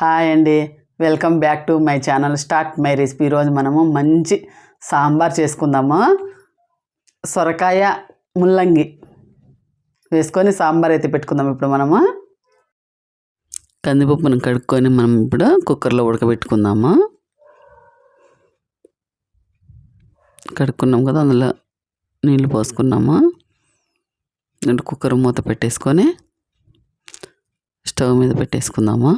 Hi అండి. Welcome back to my channel Start My Recipe. ఈరోజు మనము మంచి సాంబార్ చేసుకుందాము? సొరకాయ ముల్లంగి వేసుకొని సాంబార్ అయితే పెట్టుకుందాం ఇప్పుడు మనము. కందిపప్పును కడుక్కొని మనం ఇప్పుడు కుక్కర్లో ఉడకబెట్టుకుందాము? కడుక్కున్నాం కదా అందులో నీళ్ళు పోసుకున్నాము? అంటే కుక్కర్ మూత పెట్టేసుకొని స్టవ్ మీద పెట్టేసుకుందాము?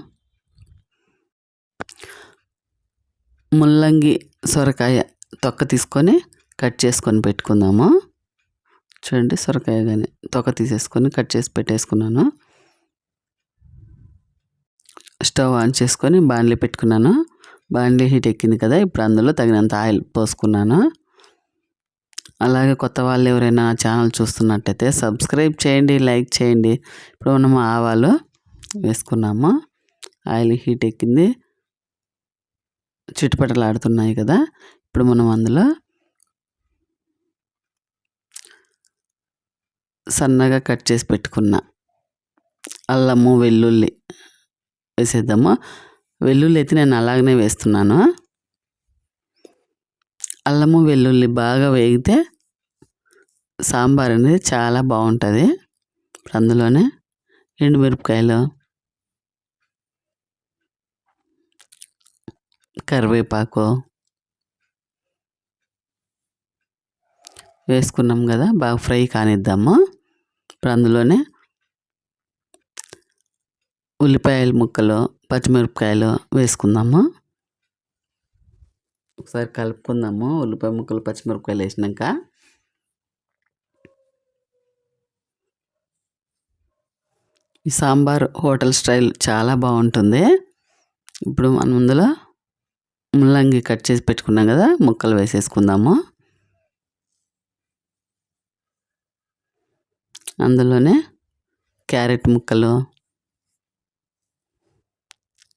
ముల్లంగి సొరకాయ తొక్క తీసుకొని కట్ చేసుకొని పెట్టుకుందాము. చూడండి సొరకాయ కానీ తొక్క తీసేసుకొని కట్ చేసి పెట్టేసుకున్నాను. స్టవ్ ఆన్ చేసుకొని బాండ్లీ పెట్టుకున్నాను. బాండ్లీ హీట్ ఎక్కింది కదా ఇప్పుడు అందులో తగినంత ఆయిల్ పోసుకున్నాను. అలాగే కొత్త వాళ్ళు ఎవరైనా ఛానల్ చూస్తున్నట్టయితే సబ్స్క్రైబ్ చేయండి లైక్ చేయండి. ఇప్పుడు మనం ఆవాలు వేసుకున్నాము. ఆయిల్ హీట్ ఎక్కింది. చిట్టుపట్టలు ఆడుతున్నాయి కదా. ఇప్పుడు మనం అందులో సన్నగా కట్ చేసి పెట్టుకున్న అల్లము వెల్లుల్లి వేసేద్దాము. వెల్లుల్లి అయితే నేను అలాగనే వేస్తున్నాను. అల్లము వెల్లుల్లి బాగా వేగితే సాంబార్ అనేది చాలా బాగుంటుంది. అందులోనే ఎండుమిరపకాయలు కరివేపాకు వేసుకున్నాం కదా బాగా ఫ్రై కానిద్దాము. ఇప్పుడు అందులోనే ఉల్లిపాయల ముక్కలు పచ్చిమిరపకాయలు వేసుకుందాము. ఒకసారి కలుపుకుందాము ఉల్లిపాయ ముక్కలు పచ్చిమిరపకాయలు వేసినాక. ఈ సాంబార్ హోటల్ స్టైల్ చాలా బాగుంటుంది. ఇప్పుడు మనం అందులో ముల్లంగి కట్ చేసి పెట్టుకున్నాం కదా ముక్కలు వేసేసుకుందాము. అందులోనే క్యారెట్ ముక్కలు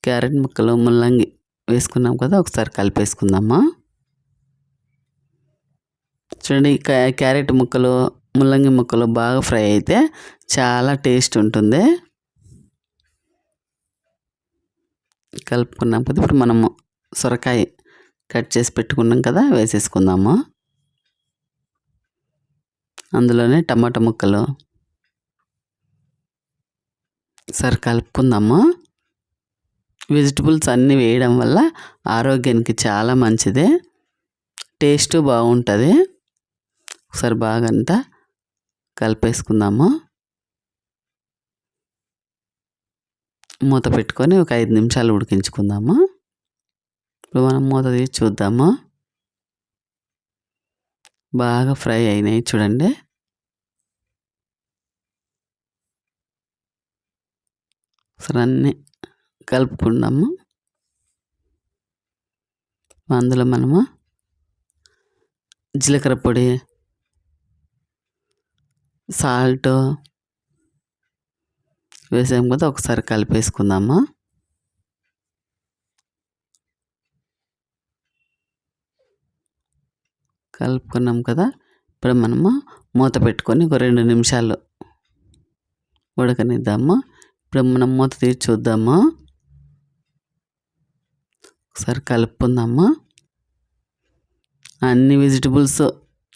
క్యారెట్ ముక్కలు ముల్లంగి వేసుకున్నాం కదా ఒకసారి కలిపేసుకుందామా. చూడండి క్యారెట్ ముక్కలు ముల్లంగి ముక్కలు బాగా ఫ్రై అయితే చాలా టేస్ట్ ఉంటుంది. కలుపుకున్నాం కదా ఇప్పుడు మనము సొరకాయ కట్ చేసి పెట్టుకున్నాం కదా వేసేసుకుందాము. అందులోనే టమాటా ముక్కలు. సరి కలుపుకుందాము. వెజిటబుల్స్ అన్నీ వేయడం వల్ల ఆరోగ్యానికి చాలా మంచిది. టేస్ట్ బాగుంటుంది. ఒకసారి బాగా అంతా కలిపేసుకుందాము. మూత పెట్టుకొని ఒక ఐదు నిమిషాలు ఉడికించుకుందాము. ఇప్పుడు మనం మూత తీసి చూద్దాము. బాగా ఫ్రై అయినాయి చూడండి. సరే అన్నీ కలుపుకున్నాము అందులో మనము జీలకర్ర పొడి సాల్ట్ వేసాము కదా ఒకసారి కలిపేసుకుందాము. కలుపుకున్నాం కదా ఇప్పుడు మనము మూత పెట్టుకొని ఒక రెండు నిమిషాలు ఉడకనిద్దాము. ఇప్పుడు మనం మూత తీసి చూద్దాము. ఒకసారి కలుపుకుందాము. అన్ని వెజిటబుల్స్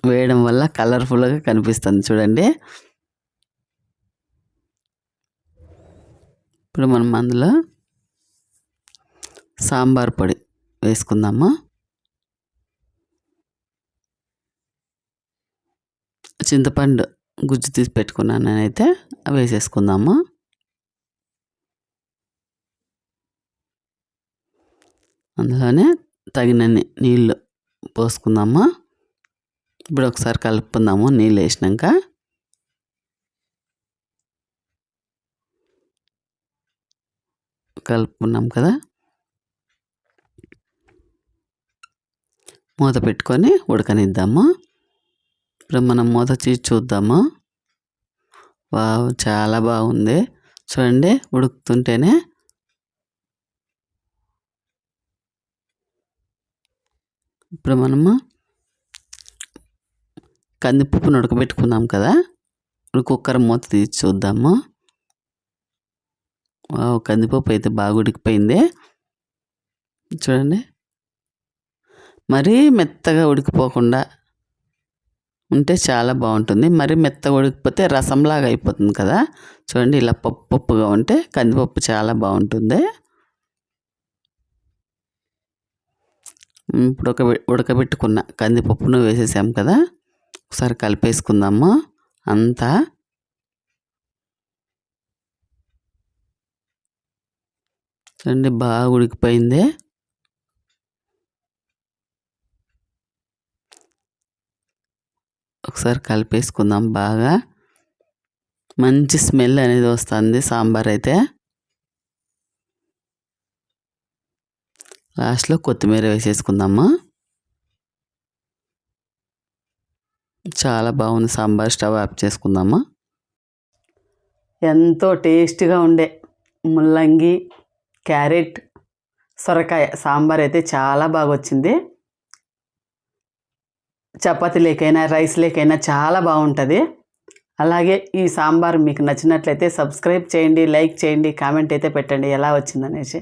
వేయడం వల్ల కలర్ఫుల్గా కనిపిస్తుంది చూడండి. ఇప్పుడు మనం అందులో సాంబార్ పొడి వేసుకుందాము. చింతపండు గుజ్జు తీసి పెట్టుకున్నాను నేనైతే వేసేసుకుందాము. అందులోనే తగినన్ని నీళ్ళు పోసుకుందాము. ఇప్పుడు ఒకసారి కలుపుకుందాము నీళ్ళు వేసినాక. కలుపుకున్నాం కదా. మూత పెట్టుకొని ఉడకనిద్దాము. ఇప్పుడు మనం మూత తీసి చూద్దాము వావ్ చాలా బాగుంది చూడండి ఉడుకుతుంటేనే ఇప్పుడు మనము కందిపప్పును ఉడకబెట్టుకున్నాం కదా ఇప్పుడు కుక్కర్ మూత తీసి చూద్దాము వావ్! కందిపప్పు అయితే బాగా ఉడికిపోయింది. చూడండి. మరీ మెత్తగా ఉడికిపోకుండా ఉంటే చాలా బాగుంటుంది. మరి మెత్త ఉడికిపోతే రసంలాగా అయిపోతుంది కదా! చూడండి ఇలా పప్పు పప్పుగా ఉంటే కందిపప్పు చాలా బాగుంటుంది. ఇప్పుడు ఒక ఉడకబెట్టుకున్న కందిపప్పును వేసేసాం కదా! ఒకసారి కలిపేసుకుందాము అంతా. చూడండి బాగా ఉడికిపోయింది. ఒకసారి కలిపేసుకుందాం బాగా. మంచి స్మెల్ అనేది వస్తుంది సాంబార్ అయితే. లాస్ట్‌లో కొత్తిమీర వేసేసుకుందామా చాలా బాగుంది సాంబార్ స్టవ్ ఆఫ్ చేసుకుందామా ఎంతో టేస్టీగా ఉండే ముల్లంగి, క్యారెట్, సొరకాయ సాంబార్ అయితే చాలా బాగా వచ్చింది. చపాతీ లేకైనా రైస్ లేకైనా చాలా బాగుంటుంది. అలాగే ఈ సాంబార్ మీకు నచ్చినట్లయితే సబ్స్క్రైబ్ చేయండి, లైక్ చేయండి, కామెంట్ అయితే పెట్టండి ఎలా వచ్చిందనేసి.